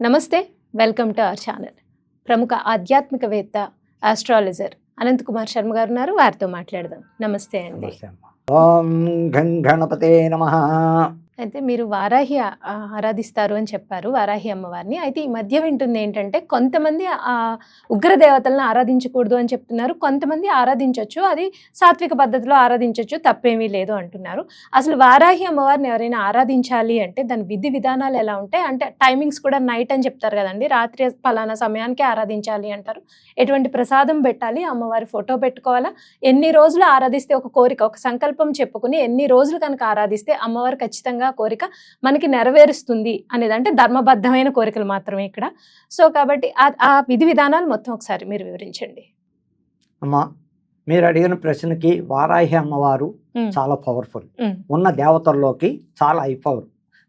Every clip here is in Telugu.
నమస్తే వెల్కమ్ టు అవర్ ఛానల్. ప్రముఖ ఆధ్యాత్మికవేత్త ఆస్ట్రాలజర్ అనంత్ కుమార్ శర్మ గారు ఉన్నారు. వారితో మాట్లాడదాం. నమస్తే అండి. ఓం గణపతే నమ. అయితే మీరు వారాహి ఆరాధిస్తారు అని చెప్పారు వారాహి అమ్మవారిని. అయితే ఈ మధ్య వింటుంది ఏంటంటే కొంతమంది ఆ ఉగ్ర దేవతలను ఆరాధించకూడదు అని చెప్తున్నారు. కొంతమంది ఆరాధించవచ్చు అది సాత్విక పద్ధతిలో ఆరాధించవచ్చు తప్పేమీ లేదు అంటున్నారు. అసలు వారాహి అమ్మవారిని ఎవరైనా ఆరాధించాలి అంటే దాని విధి విధానాలు ఎలా ఉంటాయి? అంటే టైమింగ్స్ కూడా నైట్ అని చెప్తారు కదండి రాత్రి ఫలానా సమయానికి ఆరాధించాలి అంటారు. ఎటువంటి ప్రసాదం పెట్టాలి? అమ్మవారి ఫోటో పెట్టుకోవాలా? ఎన్ని రోజులు ఆరాధిస్తే ఒక కోరిక ఒక సంకల్పం చెప్పుకుని ఎన్ని రోజులు కనుక ఆరాధిస్తే అమ్మవారు ఖచ్చితంగా ఆ కోరిక మనకి నెరవేరుస్తుంది అనేది అంటే ధర్మబద్ధమైన కోరికలు మాత్రమే ఇక్కడ. సో కాబట్టి ఆ- విధి విధానాలు మొత్తం ఒకసారి మీరు వివరించండి. అమ్మ మీరు అడిగిన ప్రశ్నకి వారాహి అమ్మవారు చాలా పవర్ఫుల్ ఉన్న దేవతల్లోకి చాలా హై పవర్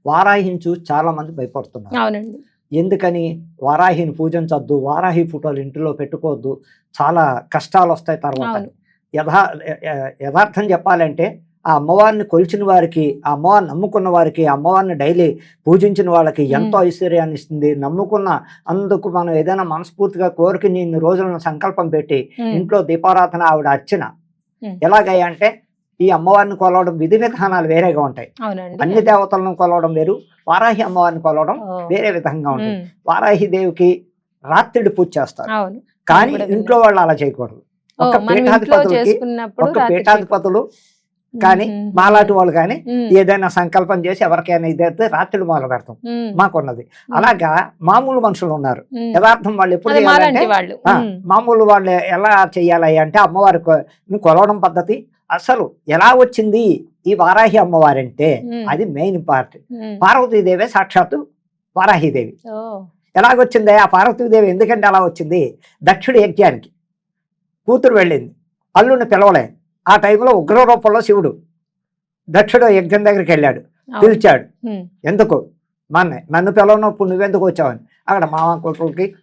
వారాహిని చూసి చాలా మంది భయపడుతున్నారు. అవునండి. ఎందుకని? వారాహిని పూజించొద్దు వారాహి ఫోటోలు ఇంటిలో పెట్టుకోవద్దు చాలా కష్టాలు వస్తాయి తర్వాత. యథా యథార్థం చెప్పాలంటే ఆ అమ్మవారిని కొలిచిన వారికి ఆ అమ్మవారిని నమ్ముకున్న వారికి ఆ అమ్మవారిని డైలీ పూజించిన వాళ్ళకి ఎంతో ఐశ్వర్యాన్ని ఇస్తుంది. నమ్ముకున్న అందుకు మనం ఏదైనా మనస్ఫూర్తిగా కోరిక ఇన్ని రోజులను సంకల్పం పెట్టి ఇంట్లో దీపారాధన ఆవిడ అర్చన అంటే ఈ అమ్మవారిని కొలవడం విధి విధానాలు వేరేగా ఉంటాయి. అన్ని దేవతలను కొలవడం వేరు వారాహి అమ్మవారిని కొలవడం వేరే విధంగా ఉంటుంది. వారాహి దేవికి రాత్రిడి పూజ చేస్తారు. కానీ. ఇంట్లో వాళ్ళు అలా చేయకూడదు. ఒక పీఠాధిపతులకి చేసుకున్నప్పుడు ఒక పీఠాధిపతులు. కానీ మాలాంటి వాళ్ళు కానీ ఏదైనా సంకల్పం చేసి ఎవరికైనా ఇదైతే రాత్రి మొదలు పెడతాం. మాకున్నది. అలాగా మామూలు మనుషులు ఉన్నారు. యథార్థం వాళ్ళు ఎప్పుడు చేయాలంటే మామూలు వాళ్ళు ఎలా చేయాలి అంటే అమ్మవారి కొలవడం పద్ధతి అసలు ఎలా వచ్చింది ఈ వారాహి అమ్మవారి అంటే ఉమ్, అది మెయిన్ పార్ట్. పార్వతీదేవి సాక్షాత్తు వారాహిదేవి. ఎలాగొచ్చింది? ఆ పార్వతీదేవి ఎందుకంటే అలా వచ్చింది? దక్షుడి యజ్ఞానికి. కూతురు వెళ్ళింది. అల్లుడిని పిలవలే ఆ టైంలో ఉగ్ర రూపంలో శివుడు దక్షుడు యజ్ఞం దగ్గరికి వెళ్ళాడు. పిలిచాడు. ఎందుకు? మన నన్ను పిలవనప్పుడు నువ్వెందుకు వచ్చావని. అక్కడ మామ కొడుకులకి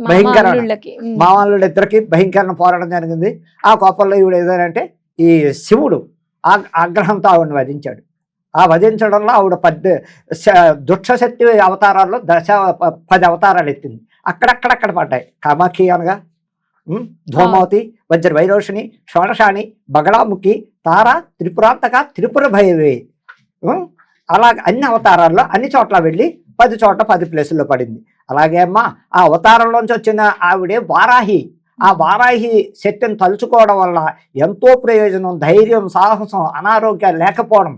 మా భయంకరమైన- మామూళ్ళకి, ఉమ్, మామూలు ఇద్దరికి భయంకరమైన పోరాటం జరిగింది. ఆ కోపంలో ఈవిడ ఏదంటే ఈ శివుడు ఆ ఆగ్రహంతో ఆవిడని వధించాడు. ఆ వధించడంలో ఆవిడ పద్దె దుష్టశక్తి అవతారాల్లో దశ పది అవతారాలు ఎత్తింది. అక్కడక్కడక్కడ పడ్డాయి. కామాక్షి అనగా ధూమావతి వజ్ర వైరోషిణి షోడశాని బగళాముఖి తార త్రిపురాంతక త్రిపుర భైరవి ఉమ్, అలా అన్ని అవతారాల్లో అన్ని చోట్ల వెళ్ళి పది చోట్ల పది ప్లేసుల్లో పడింది. అలాగే అమ్మా ఆ అవతారంలోంచి వచ్చిన ఆవిడే వారాహి. ఆ వారాహి శక్తిని తలుచుకోవడం వల్ల ఎంతో ప్రయోజనం ధైర్యం సాహసం అనారోగ్యాలు లేకపోవడం.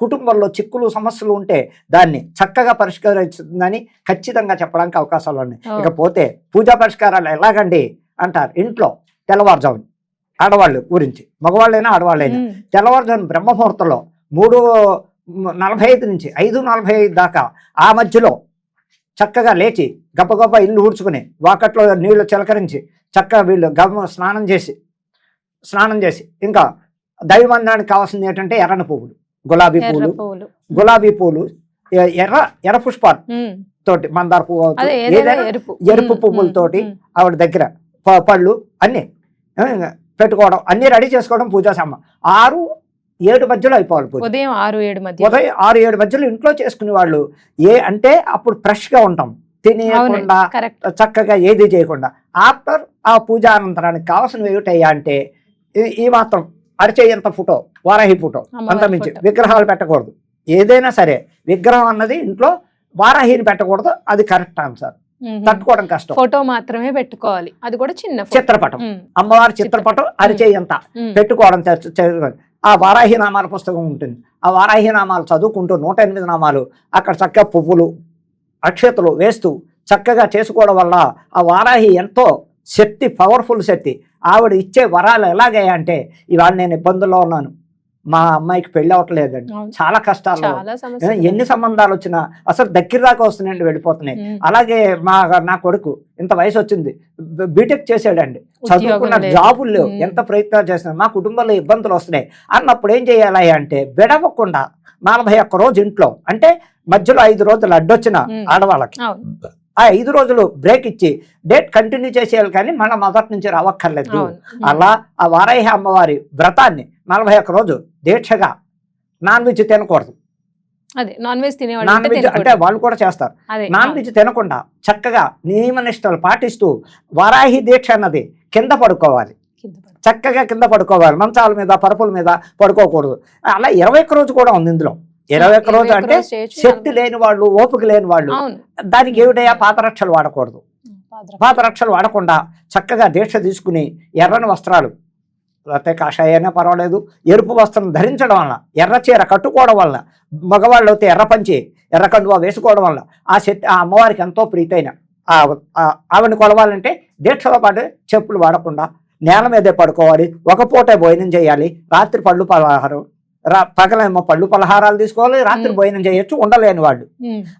కుటుంబంలో చిక్కులు సమస్యలు ఉంటే దాన్ని చక్కగా పరిష్కరించిందని ఖచ్చితంగా చెప్పడానికి అవకాశాలు ఉన్నాయి. ఇకపోతే పూజా పరిష్కారాలు ఎలాగండి? అంటారు. ఇంట్లో తెల్లవారుజామున ఆడవాళ్ళు గురించి మగవాళ్ళైనా ఆడవాళ్ళైనా. తెల్లవారుజామున బ్రహ్మముహూర్తంలో మూడు నలభై ఐదు నుంచి ఐదు నలభై ఐదు దాకా ఆ మధ్యలో చక్కగా లేచి గబగబా ఇల్లు ఊడ్చుకుని వాకట్లో నీళ్ళు చిలకరించి చక్కగా వీళ్ళు గమ స్నానం చేసి స్నానం చేసి ఇంకా దైవమందానికి కావాల్సింది ఏంటంటే ఎర్రని పువ్వులు గులాబీ పువ్వులు. గులాబీ పూలు ఎర్ర ఎర్ర పుష్పాలు తోటి మందార పువ్వు. ఏదైనా ఎరుపు. పువ్వులతోటి ఆవిడ దగ్గర పళ్ళు అన్నీ పెట్టుకోవడం అన్నీ రెడీ చేసుకోవడం పూజా సామాన్. ఆరు ఏడు మధ్యలో అయిపోవాలి పూజ. ఉదయం ఆరు ఏడు మధ్య. ఉదయం ఆరు ఏడు మధ్యలో ఇంట్లో చేసుకునే వాళ్ళు ఏ అంటే అప్పుడు fresh గా ఉంటాం. తినేయకుండా చక్కగా ఏది చేయకుండా. ఆఫ్టర్ ఆ పూజ అనంతరానికి కావాల్సినవి ఏమిటయ్యా అంటే ఈ- మాత్రం అరిచేయంత ఫోటో వారాహి ఫోటో అంత మించి విగ్రహాలు పెట్టకూడదు. ఏదైనా సరే విగ్రహం అన్నది ఇంట్లో వారాహిని పెట్టకూడదు అది కరెక్ట్ ఆన్సర్. తట్టుకోవడం కష్టం. ఫోటో మాత్రమే పెట్టుకోవాలి. అది కూడా చిన్న. చిత్రపటం. అమ్మవారి చిత్రపటం అరిచేయంత పెట్టుకోవడం ఆ వారాహి నామాల పుస్తకం ఉంటుంది. ఆ వారాహి నామాలు చదువుకుంటూ నూట ఎనిమిది నామాలు అక్కడ చక్కగా పువ్వులు అక్షతలు వేస్తూ చక్కగా చేసుకోవడం వల్ల ఆ వారాహి ఎంతో శక్తి పవర్ఫుల్ శక్తి. ఆవిడ ఇచ్చే వరాలు ఎలాగయ్యా అంటే ఇవాళ నేను ఇబ్బందుల్లో ఉన్నాను. మా అమ్మాయికి పెళ్ళి అవ్వట్లేదండి. చాలా సమస్య ఎన్ని సంబంధాలు వచ్చినా అసలు దగ్గర దాకా వస్తున్నాయండి వెళ్ళిపోతున్నాయి. అలాగే మా నా కొడుకు ఇంత వయసు వచ్చింది బీటెక్ చేసాడండి చదువుకున్న. జాబులు లేవు. ఎంత ప్రయత్నాలు చేసినా మా కుటుంబంలో ఇబ్బందులు వస్తున్నాయి. అన్నప్పుడు ఏం చేయాలి అంటే విడవకుండా నలభై ఒక్క రోజు ఇంట్లో అంటే మధ్యలో ఐదు రోజులు అడ్డొచ్చిన. ఆడవాళ్ళకి ఆ ఐదు రోజులు బ్రేక్ ఇచ్చి డేట్ కంటిన్యూ చేసేయాలి కానీ మళ్ళీ మొదటి నుంచి రావక్కర్లేదు. అలా ఆ వారాహి అమ్మవారి వ్రతాన్ని నలభై ఒక్క రోజు దీక్షగా నాన్ వెజ్ తినకూడదు. అదే నాన్ వెజ్ తినేవాళ్ళు నాన్ వెజ్ అంటే. వాళ్ళు కూడా చేస్తారు. నాన్ వెజ్ తినకుండా చక్కగా నియమనిష్టలు పాటిస్తూ వారాహి దీక్ష అన్నది కింద పడుకోవాలి. చక్కగా కింద పడుకోవాలి. మంచాల మీద పరుపుల మీద పడుకోకూడదు. అలా ఇరవై ఒక్క రోజు కూడా ఉంది ఇందులో. ఇరవై ఒక్క రోజు అంటే శక్తి లేని వాళ్ళు ఓపిక లేని వాళ్ళు. దానికి ఏమిటయ్యా? పాతరక్షలు వాడకూడదు. పాతరక్షలు వాడకుండా చక్కగా దీక్ష తీసుకుని ఎర్రని వస్త్రాలు లేకపోతే కాషాయైనా పర్వాలేదు ఎరుపు వస్త్రం ధరించడం వల్ల ఎర్ర చీర కట్టుకోవడం వల్ల మగవాళ్ళు అయితే ఎర్ర పంచి ఎర్ర కండువా వేసుకోవడం వల్ల ఆ శక్తి ఆ అమ్మవారికి ఎంతో ప్రీతైన ఆవిడని కొలవాలంటే దీక్షతో పాటు చెప్పులు వాడకుండా నేల మీదే పడుకోవాలి ఒక పూటే భోజనం చేయాలి రాత్రి పళ్ళు పలహారం పగలేమో పళ్ళు పలహారాలు తీసుకోవాలి రాత్రి. భోజనం చేయొచ్చు ఉండలేని వాళ్ళు.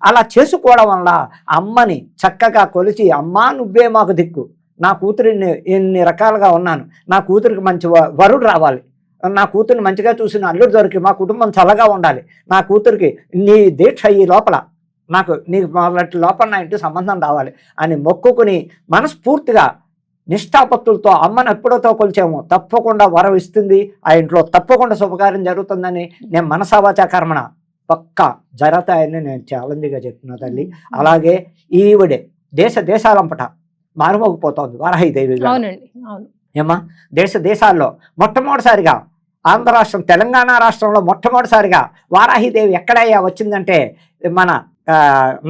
అలా చేసుకోవడం వల్ల అమ్మని చక్కగా కొలిచి అమ్మా నువ్వే మాకు దిక్కు. నా కూతురిని ఎన్ని రకాలుగా ఉన్నాను. నా కూతురికి మంచి వ- వరుడు రావాలి. నా కూతురిని మంచిగా చూసిన అల్లుడు దొరికి మా కుటుంబం చల్లగా ఉండాలి. నా కూతురికి నీ దీక్ష ఈ లోపల. నాకు నీ మొదటి లోపల నా ఇంటి సంబంధం రావాలి అని మొక్కుకుని మనస్ఫూర్తిగా నిష్ఠాపత్తులతో అమ్మను ఎప్పుడోతో కొలిచాము తప్పకుండా వరం ఇస్తుంది. ఆ ఇంట్లో తప్పకుండా శుభకార్యం జరుగుతుందని నేను మనసావాచా కర్మణ పక్క జరతాయని నేను ఛాలెంజ్గా చెప్తున్నా తల్లి. అలాగే ఈవిడే దేశ దేశాలంపట మారుమోగిపోతోంది. అవునండి అవును. ఏమ్మా దేశ దేశాల్లో మొట్టమొదటిసారిగా ఆంధ్ర రాష్ట్రం తెలంగాణ రాష్ట్రంలో మొట్టమొదటిసారిగా వారాహిదేవి ఎక్కడయ్యా వచ్చిందంటే మన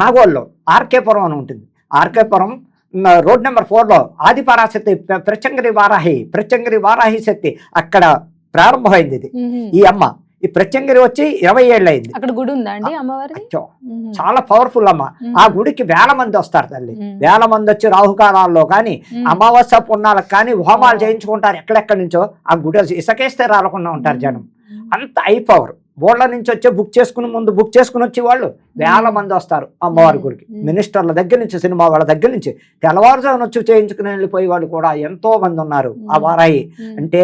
నాగోల్లో ఆర్కేపురం అని ఉంటుంది. ఆర్కేపురం రోడ్ నెంబర్ ఫోర్లో ఆదిపరాశక్తి ప్ర- ప్రత్యంగిరి వారాహి ప్రత్యంగిరి వారాహి శక్తి అక్కడ ప్రారంభమైంది ఇది. ఈ అమ్మ ఈ ప్రత్యంగిరి వచ్చి ఇరవై ఏళ్ళు అయింది అక్కడ గుడి ఉందా అండి అమ్మవారిది అచ్చో, ఉహుం. చాలా పవర్ఫుల్ అమ్మ. ఆ గుడికి వేల మంది వస్తారు తల్లి. వేల మంది వచ్చి రాహుకాలాల్లో కానీ. అమావాస్య పుణ్యాలకు కానీ హోమాలు. చేయించుకుంటారు ఎక్కడెక్కడి నుంచో ఆ గుడి ఇసకేస్తే రాలకుండా ఉంటారు జనం. అంత ఐ పవర్ ఊళ్ళ నుంచి వచ్చి బుక్ చేసుకుని ముందు బుక్ చేసుకుని వచ్చి వాళ్ళు వేల మంది వస్తారు అమ్మవారి గుడికి. మినిస్టర్ల దగ్గర నుంచి సినిమా వాళ్ళ దగ్గర నుంచి తెల్లవారుజామున వచ్చి చేయించుకుని వెళ్ళిపోయే వాళ్ళు కూడా ఎంతో మంది ఉన్నారు ఆ. వారాయి. అంటే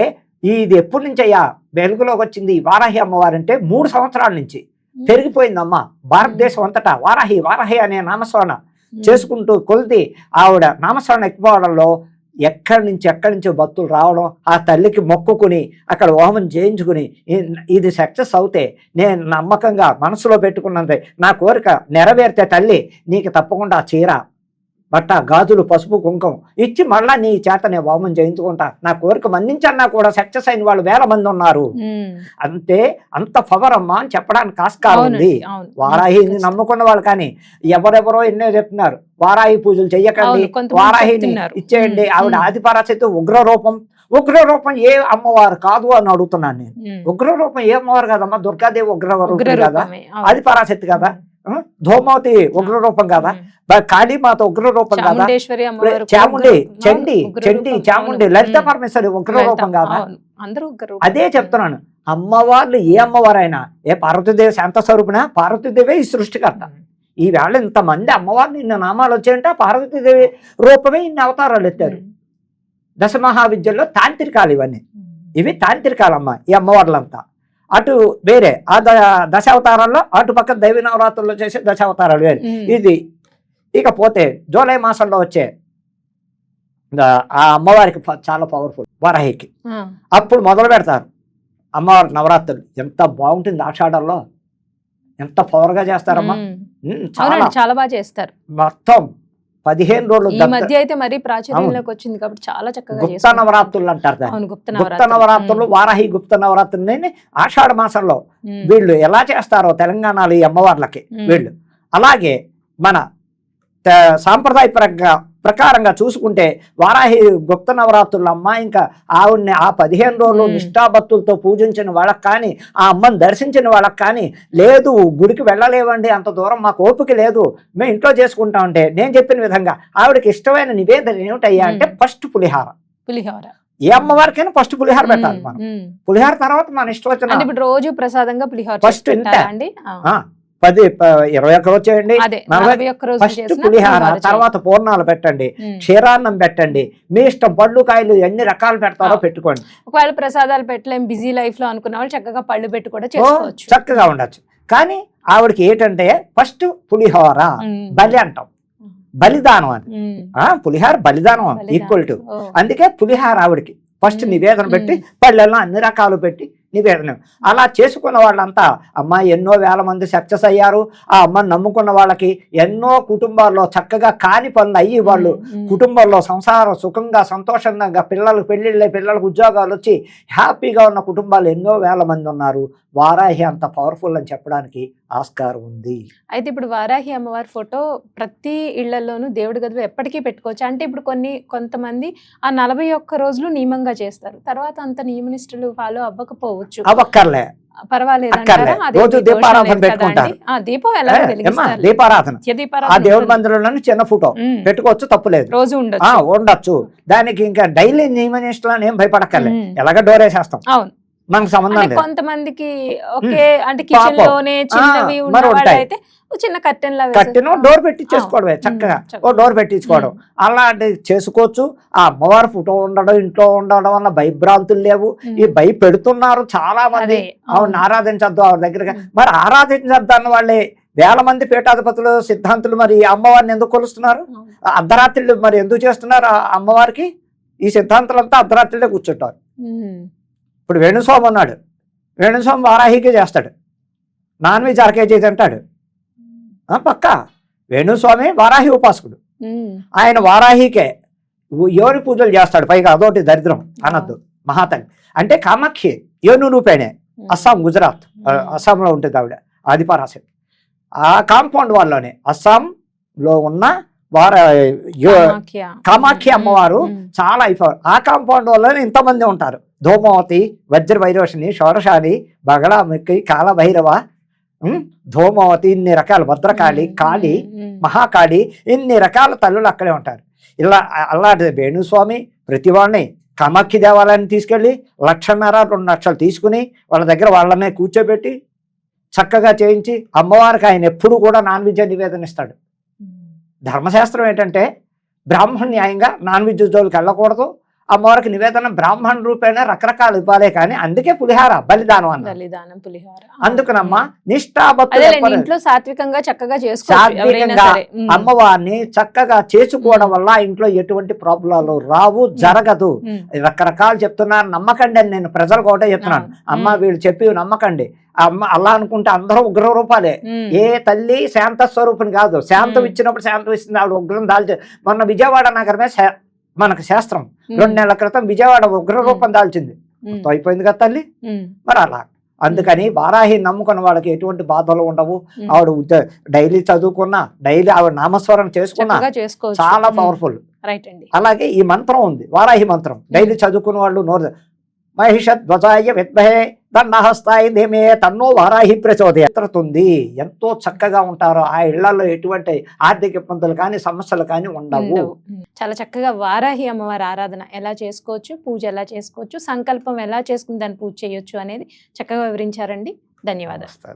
ఇది ఎప్పటి నుంచి అయ్యా వెలుగులోకి వచ్చింది ఈ వారాహి అమ్మవారు అంటే మూడు సంవత్సరాల నుంచి. పెరిగిపోయిందమ్మ భారతదేశం అంతటా వారాహి వారాహి అనే నామస్మరణ ఉమ్. చేసుకుంటూ కొలిది ఆవిడ నామస్మరణ ఎక్కిపోవడంలో ఎక్కడి నుంచి ఎక్కడి నుంచో భక్తులు రావడం ఆ తల్లికి మొక్కుకుని అక్కడ హోమం చేయించుకుని ఇది సక్సెస్ అవుతే నేను నమ్మకంగా మనసులో పెట్టుకున్నది నా కోరిక నెరవేరితే తల్లి నీకు తప్పకుండా ఆ చీర బట్ట గాజులు పసుపు కుంకుమ ఇచ్చి మళ్ళా నీ చేత నేను హోమం చేయించుకుంటా నా కోరిక మన్నించన్నా కూడా సక్సెస్ అయిన వాళ్ళు వేల మంది ఉన్నారు. అంతే అంత పవర్ అమ్మా అని చెప్పడానికి ఆస్కారం ఉంది వారాహిని. నమ్ముకున్న వాళ్ళు కానీ ఎవరెవరో ఎన్నో చెప్తున్నారు వారాహి పూజలు చెయ్యకండి వారాహిని. ఇచ్చేయండి ఆవిడ. ఆదిపరాశక్తి ఉగ్ర రూపం ఉగ్ర రూపం ఏ అమ్మవారు కాదు అని అడుగుతున్నాను నేను ఉమ్. ఉగ్ర రూపం ఏ అమ్మవారు కాదమ్మా దుర్గాదేవి ఉగ్ర ఉగ్ర రూపం కదా. ఆది పరాశక్తి కదా? ధూమావతి ఉగ్ర రూపం కదా కాళీమాత ఉగ్ర రూపం కదా చాముండి. చండి చండి. చాముండి. లలిత. పరమేశ్వరి ఉగ్ర లలిత, రూపం కదా. అందరూ. అదే చెప్తున్నాను అమ్మవార్లు ఏ అమ్మవారైనా ఏ పార్వతీదేవి శాంత స్వరూపిన పార్వతీదేవి ఈ సృష్టికర్త. ఈవేళ ఇంతమంది అమ్మవారిని ఇన్ని నామాలు వచ్చాయంటే పార్వతీదేవి రూపమే ఇన్ని అవతారాలు ఎత్తారు. దశ మహావిద్యల్లో తాంత్రికాలు ఇవన్నీ. ఇవి తాంత్రికాలమ్మ ఈ అమ్మవార్లంతా అటు వేరే ఆ దశావతారాల్లో అటు పక్క దైవ నవరాత్రుల్లో చేసే దశావతారాలు వేరే. ఇది ఇకపోతే జూలై మాసంలో వచ్చే ఆ అమ్మవారికి చాలా పవర్ఫుల్ వరాహికి. అప్పుడు మొదలు పెడతారు అమ్మవారి నవరాత్రులు. ఎంత బాగుంటుంది ఆషాఢంలో ఎంత పవర్గా చేస్తారమ్మా. చాలా. చాలా బాగా చేస్తారు. మొత్తం పదిహేను రోజులు ఈ మధ్య అయితే మరీ ప్రాచుర్యంలోకి వచ్చింది కాబట్టి చాలా చక్కగా గుప్త. నవరాత్రులు అంటారు గుప్త నవరాత్రులు వారాహి గుప్త నవరాత్రులని ఆషాఢ మాసంలో. వీళ్ళు ఎలా చేస్తారో తెలంగాణలో ఈ అమ్మవార్లకి. వీళ్ళు అలాగే మన త- సాంప్రదాయ ప్రక ప్రకారంగా చూసుకుంటే వారాహి గుప్త నవరాత్రుల అమ్మ ఇంకా ఆవిడ్ని ఆ పదిహేను రోజులు. నిష్ఠాభక్తులతో పూజించిన వాళ్ళకి కానీ ఆ అమ్మని దర్శించిన వాళ్ళకి కానీ లేదు గుడికి వెళ్ళలేవండి అంత దూరం మాకు ఓపిక లేదు మేము ఇంట్లో చేసుకుంటామంటే నేను చెప్పిన విధంగా ఆవిడకి ఇష్టమైన నివేదన ఏమిటయ్యా అంటే. ఫస్ట్ పులిహార పులిహోర ఏ అమ్మవారికైనా ఫస్ట్ పులిహార పెట్టాలి మనం. పులిహార తర్వాత మన ఇష్టం అంటే వచ్చిన రోజు ప్రసాదంగా పులిహోర ఇంత. అండి పది ఇరవై ఒక్క రోజు చేయండి అదే ఫస్ట్ పులిహార. తర్వాత పూర్ణాలు పెట్టండి. క్షీరాన్నం పెట్టండి మీ ఇష్టం పళ్ళు కాయలు ఎన్ని రకాలు పెడతారో. పెట్టుకోండి ఒకవేళ ప్రసాదాలు పెట్టలేం బిజీ లైఫ్లో అనుకున్న వాళ్ళు చక్కగా పళ్ళు పెట్టి కూడా చక్కగా ఉండొచ్చు కానీ ఆవిడకి ఏంటంటే ఫస్ట్ పులిహోర. బలి అంటాం బలిదానం. ఆ పులిహార బలిదానం. Equal to. అందుకే పులిహార ఆవిడకి ఫస్ట్. నివేదన పెట్టి. పళ్ళెల్లో అన్ని రకాలు పెట్టి నివేదన. అలా చేసుకున్న వాళ్ళంతా అమ్మ ఎన్నో వేల మంది సక్సెస్ అయ్యారు. ఆ అమ్మని నమ్ముకున్న వాళ్ళకి ఎన్నో కుటుంబాల్లో చక్కగా కాని పనులు అయ్యి వాళ్ళు కుటుంబంలో సంసారం సుఖంగా సంతోషంగా పిల్లలకు పెళ్ళిళ్ళ పిల్లలకు ఉద్యోగాలు వచ్చి హ్యాపీగా ఉన్న కుటుంబాలు ఎన్నో వేల మంది ఉన్నారు. వారాహి అంత పవర్ఫుల్ అని చెప్పడానికి ఆస్కారం ఉంది. అయితే ఇప్పుడు వారాహి అమ్మవారి ఫోటో ప్రతి ఇళ్ళలోనూ దేవుడి గదిలో ఎప్పటికీ పెట్టుకోవచ్చు. అంటే ఇప్పుడు కొన్ని కొంతమంది ఆ నలభై ఒక్క రోజులు నియమంగా చేస్తారు. తర్వాత అంత నియమనిష్టలు ఫాలో అవ్వకపోవచ్చు. అవక్కర్లే. పర్వాలేదు దీపారాధన పెట్టుకుంటారు. దీపం ఎలా దీపారాధన. ఆ దేవుడి. మందిరంలోని చిన్న ఫోటో. పెట్టుకోవచ్చు తప్పులేదు రోజు ఉండొచ్చు. ఉండొచ్చు. దానికి ఇంకా డైలీ నియమనిష్టలు ఏం భయపడక్కర్లే. ఉమ్. ఎలాగ డోర్ వేసేస్తాం అవును. మనకు సంబంధం లేదు. కొంతమందికి అంటే కిచెన్. లోనే చిన్నవి. అయితే చిన్న కట్టెన్ లా కట్టిన డోర్ పెట్టించేసుకోవడమే చక్కగా. చక్కగా. ఓ డోర్ పెట్టించుకోవడం. అలాంటి చేసుకోవచ్చు. ఆ అమ్మవారి ఫోటో ఉండడం ఇంట్లో ఉండడం వల్ల భయభ్రాంతులు లేవు. ఈ భయ పెడుతున్నారు చాలా మంది అదే ఆవిడని ఆరాధించద్దు ఆవిడ దగ్గర ఉమ్. మరి ఆరాధించద్దు అన్న వాళ్ళే వేల మంది పీఠాధిపతులు సిద్ధాంతులు మరి అమ్మవారిని ఎందుకు కొలుస్తున్నారు? అవును. అర్ధరాత్రులు మరి ఎందుకు చేస్తున్నారు ఆ అమ్మవారికి? ఈ సిద్ధాంతులంతా అర్ధరాత్రులే కూర్చుంటారు. ఇప్పుడు వేణుస్వామి ఉన్నాడు. వేణుస్వామి వారాహికే చేస్తాడు. నాన్ వెజ్ అర కేజీ తింటాడు. పక్కా. వేణుస్వామి వారాహి ఉపాసకుడు. ఆయన వారాహికే యోని పూజలు చేస్తాడు. పైగా అదొకటి దరిద్రం. అనద్దు. మహాతల్లి. అంటే కామాఖ్య యోను రూపేణే. అస్సాం గుజరాత్. అస్సాంలో ఉంటుంది ఆవిడ. ఆదిపరాశక్తి. ఆ కాంపౌండ్ వాళ్ళలోనే అస్సాంలో ఉన్న వార యో- కామాఖ్య. అమ్మవారు. చాలా అయిపోయారు ఆ కాంపౌండ్ వల్లనే ఇంతమంది ఉంటారు ధూమవతి వజ్ర భైరవశిని షోడశాని బగళాముఖి కాలభైరవ ధూమవతి ఇన్ని రకాల భద్రకాళి. కాళి. మహాకాళి ఇన్ని రకాల తల్లులు అక్కడే ఉంటారు ఇలా అలాంటి వేణుస్వామి ప్రతి వాళ్ళని కామాఖ్య దేవాలయాన్ని తీసుకెళ్ళి లక్షన్నర రెండు లక్షలు తీసుకుని వాళ్ళ దగ్గర వాళ్ళనే కూర్చోబెట్టి చక్కగా చేయించి అమ్మవారికి ఆయన ఎప్పుడు కూడా నాన్ వెజ్ నివేదన ఇస్తాడు. ధర్మశాస్త్రం ఏంటంటే బ్రాహ్మణ న్యాయంగా నాన్ వెజ్ జోలికి వెళ్ళకూడదు. అమ్మవారికి నివేదన బ్రాహ్మణ రూపేణ రకరకాలు ఇవ్వాలే కానీ అందుకే పులిహార బలిదానం అన్న బలిదానం పులిహార అందుకనమ్మా. నిష్ఠాభక్తులు. ఇంట్లో సాత్వికంగా చక్కగా సాత్వికంగా ఉమ్. అమ్మవారిని చక్కగా చేసుకోవడం. వల్ల ఇంట్లో ఎటువంటి ప్రాబ్లాలు రావు జరగదు. రకరకాలు చెప్తున్నారు నమ్మకండి అని నేను ప్రజలకు ఒకటే చెప్తున్నాను. అమ్మ. వీళ్ళు చెప్పి నమ్మకండి అమ్మ అలా అనుకుంటే అందరూ ఉగ్ర రూపాలే. ఏ తల్లి శాంత స్వరూపిణి కాదు శాంతం. ఇచ్చినప్పుడు శాంతం ఇస్తుంది ఆవిడ ఉగ్రం దాల్చి మొన్న విజయవాడ నగరమే శా- మనకు శాస్త్రం. రెండు నెలల క్రితం విజయవాడ ఉగ్ర రూపం దాల్చింది. అయిపోయింది కదా తల్లి. మరి అలా. అందుకని వారాహి నమ్ముకున్న వాళ్ళకి ఎటువంటి బాధలు ఉండవు. ఆవిడ డైలీ చదువుకున్నా డైలీ ఆవిడ నామస్మరణ చేసుకున్నా చాలా. పవర్ఫుల్. అలాగే ఈ మంత్రం ఉంది. వారాహి మంత్రం. డైలీ చదువుకున్న వాళ్ళు నోరు మహిషధ్వజాయ విద్మహే తన్నహస్తాయి ధీమే తన్నో వారాహి ప్రచోదయతుంది ఎంతో చక్కగా ఉంటారో. ఆ ఇళ్ళలో ఎటువంటి ఆర్థిక ఇబ్బందులు కానీ సమస్యలు కానీ ఉండవు. చాలా చక్కగా వారాహి అమ్మవారి ఆరాధన ఎలా చేసుకోవచ్చు పూజ ఎలా చేసుకోవచ్చు సంకల్పం ఎలా చేసుకుని దాన్ని పూజ చేయొచ్చు అనేది చక్కగా వివరించారండి. ధన్యవాదాలు.